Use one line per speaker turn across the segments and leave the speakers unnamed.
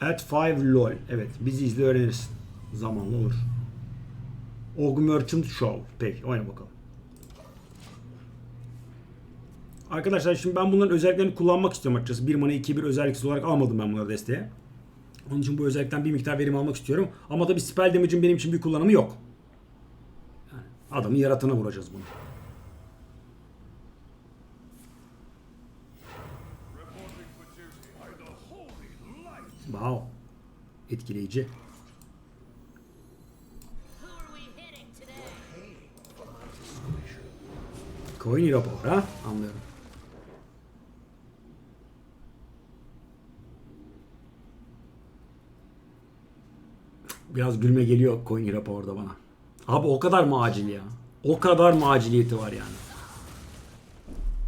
At 5 lol. Evet bizi izle öğrenirsin. Zamanla olur. Og Merchant Show. Peki oyna bakalım. Arkadaşlar şimdi ben bunların özelliklerini kullanmak istiyorum açıkçası. 1 mana 2 1 özelliksiz olarak almadım ben bunları desteğe. Onun için bu özellikten bir miktar verim almak istiyorum. Ama tabi spell damage'in benim için bir kullanımı yok. Yani adamı yaratana vuracağız bunu. Wow. Etkileyici. Coin Power ha? Anlıyorum. Biraz gülme geliyor Coin Hero Power'da bana. Abi o kadar mı acil ya? O kadar mı aciliyeti var yani?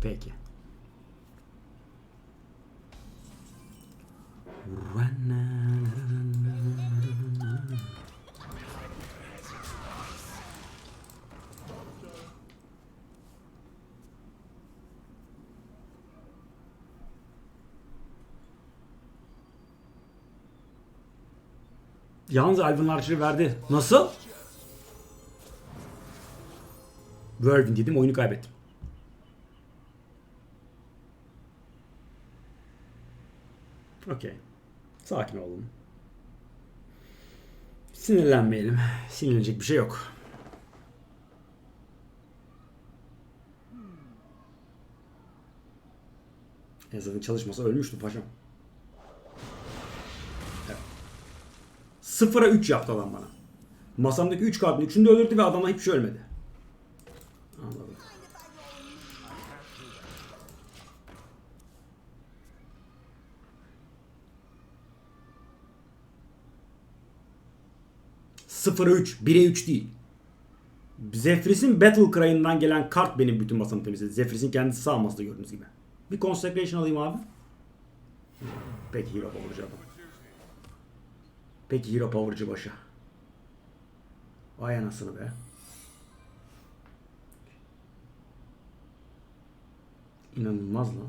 Peki. Yalnız Alvin Archer'ı verdi. Nasıl? Whirlwind dedim oyunu kaybettim. Okey. Sakin olalım. Sinirlenmeyelim. Sinirlenecek bir şey yok. En zaten çalışmasa ölmüştü paşam. Evet. Sıfıra 3 yaptı adam bana. Masamdaki 3 kartın 3'ünü de öldürdü ve adamla hiçbir şey ölmedi. 0'a 3, 1'e 3 değil. Zephyrus'in Battle Cry'ından gelen kart benim bütün masamı temizledi. Zephyrus'in kendisi sağ masada gördüğünüz gibi. Bir Consecration alayım abi. Peki Hero Power'cı adam. Peki Hero Power'cı başa. Vay anasını be. İnanılmaz lan.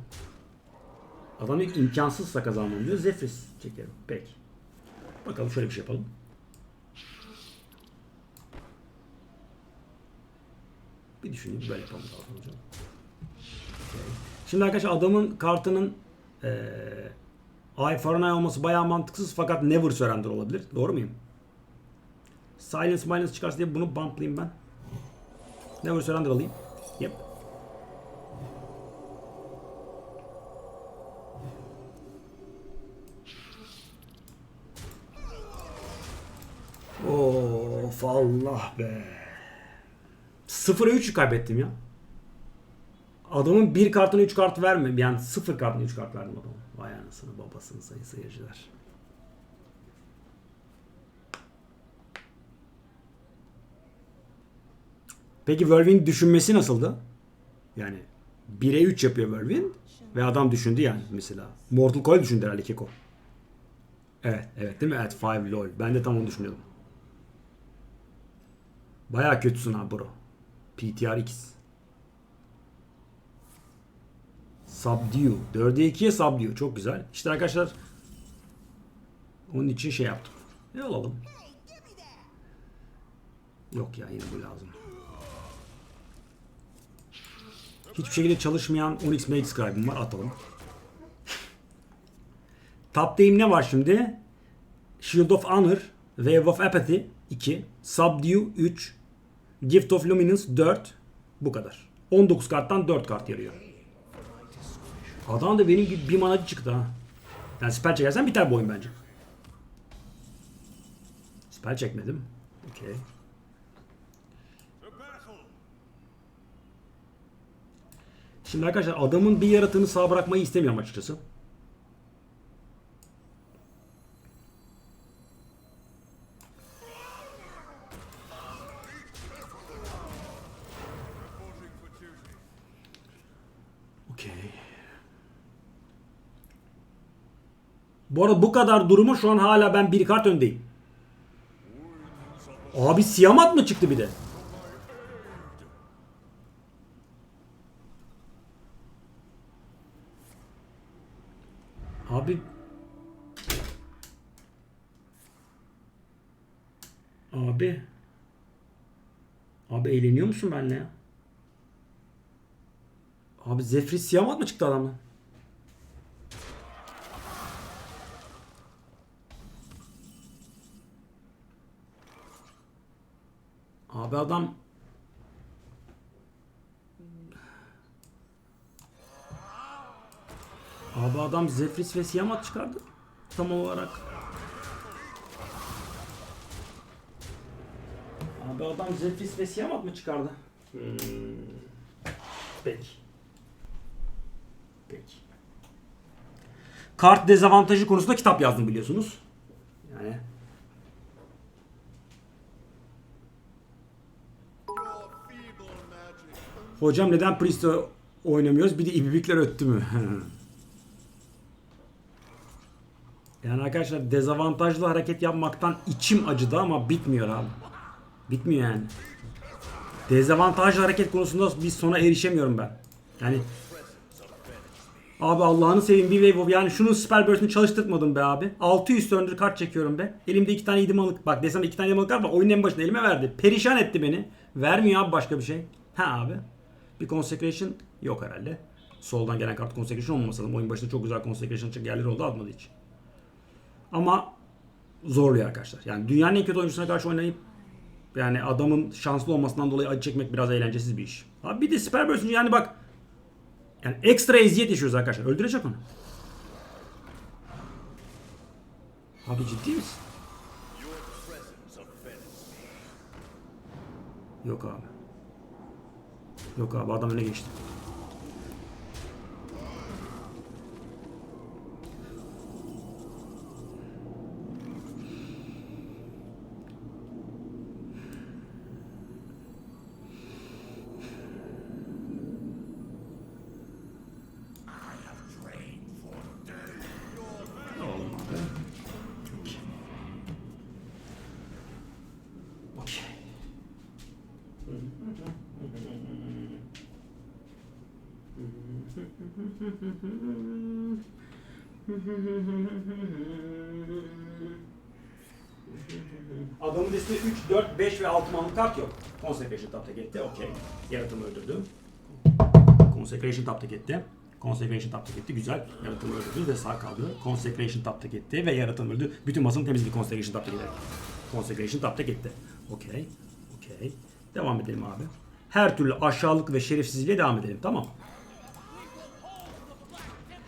Adam ilk imkansızsa kazanmam diyor. Zephyrus çekerim. Peki. Bakalım şöyle bir şey yapalım. Bir düşüneyim böyle yapalım daha hocam. Okey. Şimdi arkadaşlar adamın kartının eee Ay Fahrenheit olması bayağı mantıksız fakat Never Surrender olabilir. Doğru muyum? Silence Minus çıkarsa diye bunu bumplayayım ben. Never Surrender alayım. Yep. Of Allah be. 0'a 3 kaybettim ya. Adamın bir kartına 3 kart verme. Yani sıfır kartına 3 kart verdim adama. Vay anasını babasını sayın seyirciler. Peki Whirlwind düşünmesi nasıldı? Yani 1'e 3 yapıyor Whirlwind ve adam düşündü yani mesela. Mortal Coil düşündü herhalde Keko. Evet, evet değil mi? Evet, 5 lol. Ben de tam onu düşünüyordum. Baya kötüsün abi bro. PTR X. Subdue. 4'e 2'ye subdue. Çok güzel. İşte arkadaşlar onun için şey yaptım. Ne alalım? Yok ya yine bu lazım. Hiçbir şekilde çalışmayan Onyx Mage Scribe'ım var. Atalım. Tap'tayım ne var şimdi? Shield of Honor, Wave of Apathy 2, Subdue 3, Gift of Luminance 4. Bu kadar. 19 karttan 4 kart yarıyor. Adam da benim gibi bir manacı çıktı ha. Yani spell çekersen biter bu oyun bence. Spell çekmedim. Okey. Şimdi arkadaşlar adamın bir yaratığını sağ bırakmayı istemiyorum açıkçası. Bu arada bu kadar durumu şu an hala ben bir kart öndeyim. Abi siyamat mı çıktı bir de? Abi Abi Abi eğleniyor musun benimle ya? Abi Zefri Siyamat mı çıktı adamdan? Abi adam Abi adam Zefris ve Siyamat çıkardı. Tam olarak. Abi adam Zefris ve Siyamat mı çıkardı? Hmm. Peki. Peki. Kart dezavantajı konusunda kitap yazdım biliyorsunuz. Yani Hocam neden Priest'e oynamıyoruz? Bir de ibibikler öttü mü? yani arkadaşlar dezavantajlı hareket yapmaktan içim acıdı ama bitmiyor abi. Bitmiyor yani. Dezavantajlı hareket konusunda bir sona erişemiyorum ben. Yani Abi Allah'ını seveyim bir wave of yani şunun spell burst'ünü çalıştırtmadım be abi. 600 söndür kart çekiyorum be. Elimde iki tane idimalık. Bak desem iki tane idimalık kart var. Oyunun en başında elime verdi. Perişan etti beni. Vermiyor abi başka bir şey. Ha abi. Bir consecration yok herhalde. Soldan gelen kart consecration olmaması lazım. Oyun başında çok güzel consecration çık yerleri oldu atmadığı için. Ama zorluyor arkadaşlar. Yani dünyanın en kötü oyuncusuna karşı oynayıp yani adamın şanslı olmasından dolayı acı çekmek biraz eğlencesiz bir iş. Abi bir de Spell Burst'ün yani bak yani ekstra eziyet yaşıyoruz arkadaşlar. Öldürecek onu. Abi ciddi misin? Yok abi. Yok abi adam öne geçti. Oğlum abi. Okey. Okey. Adamın listede 3, 4, 5 ve 6 manlık kart yok. Consecration tapta gitti. Okey. Yaratımı öldürdüm. Consecration tapta gitti. Consecration tapta gitti. Güzel. Yaratımı öldürdü ve sağ kaldı. Consecration tapta gitti ve yaratım öldü. Bütün masanın temizliği Consecration gider. Consecration tapta gitti. Okey. Okey. Devam edelim abi. Her türlü aşağılık ve şerefsizliğe devam edelim. Tamam.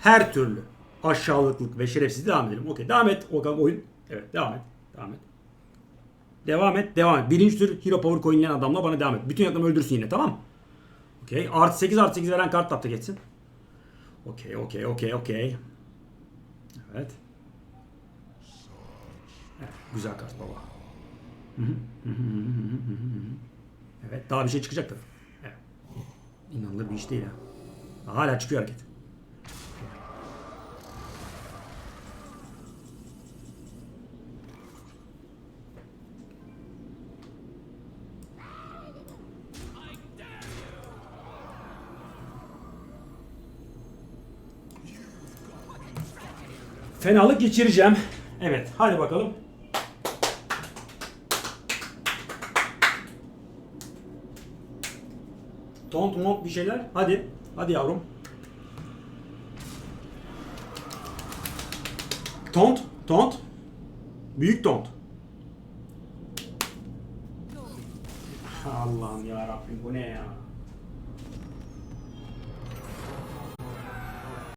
Her türlü aşağılıklık ve şerefsizliğe devam edelim. Okey. Devam et. O oyun. Evet. Devam et. Devam et. Devam et. Devam et. Birinci tür Hero Power coinleyen adamla bana devam et. Bütün yakınımı öldürsün yine. Tamam mı? Okey. Artı 8 artı 8 veren kart tapta geçsin. Okey, okey, okey, okey. Evet. Evet, güzel kart baba. Evet, daha bir şey çıkacaktır. Evet. İnanılır bir iş değil ha. Hala çıkıyor hareket. Fenalık geçireceğim. Evet, hadi bakalım. Tont mont bir şeyler. Hadi. Hadi yavrum. Tont. Tont. Büyük tont. Allah'ım ya Rabbim bu ne ya?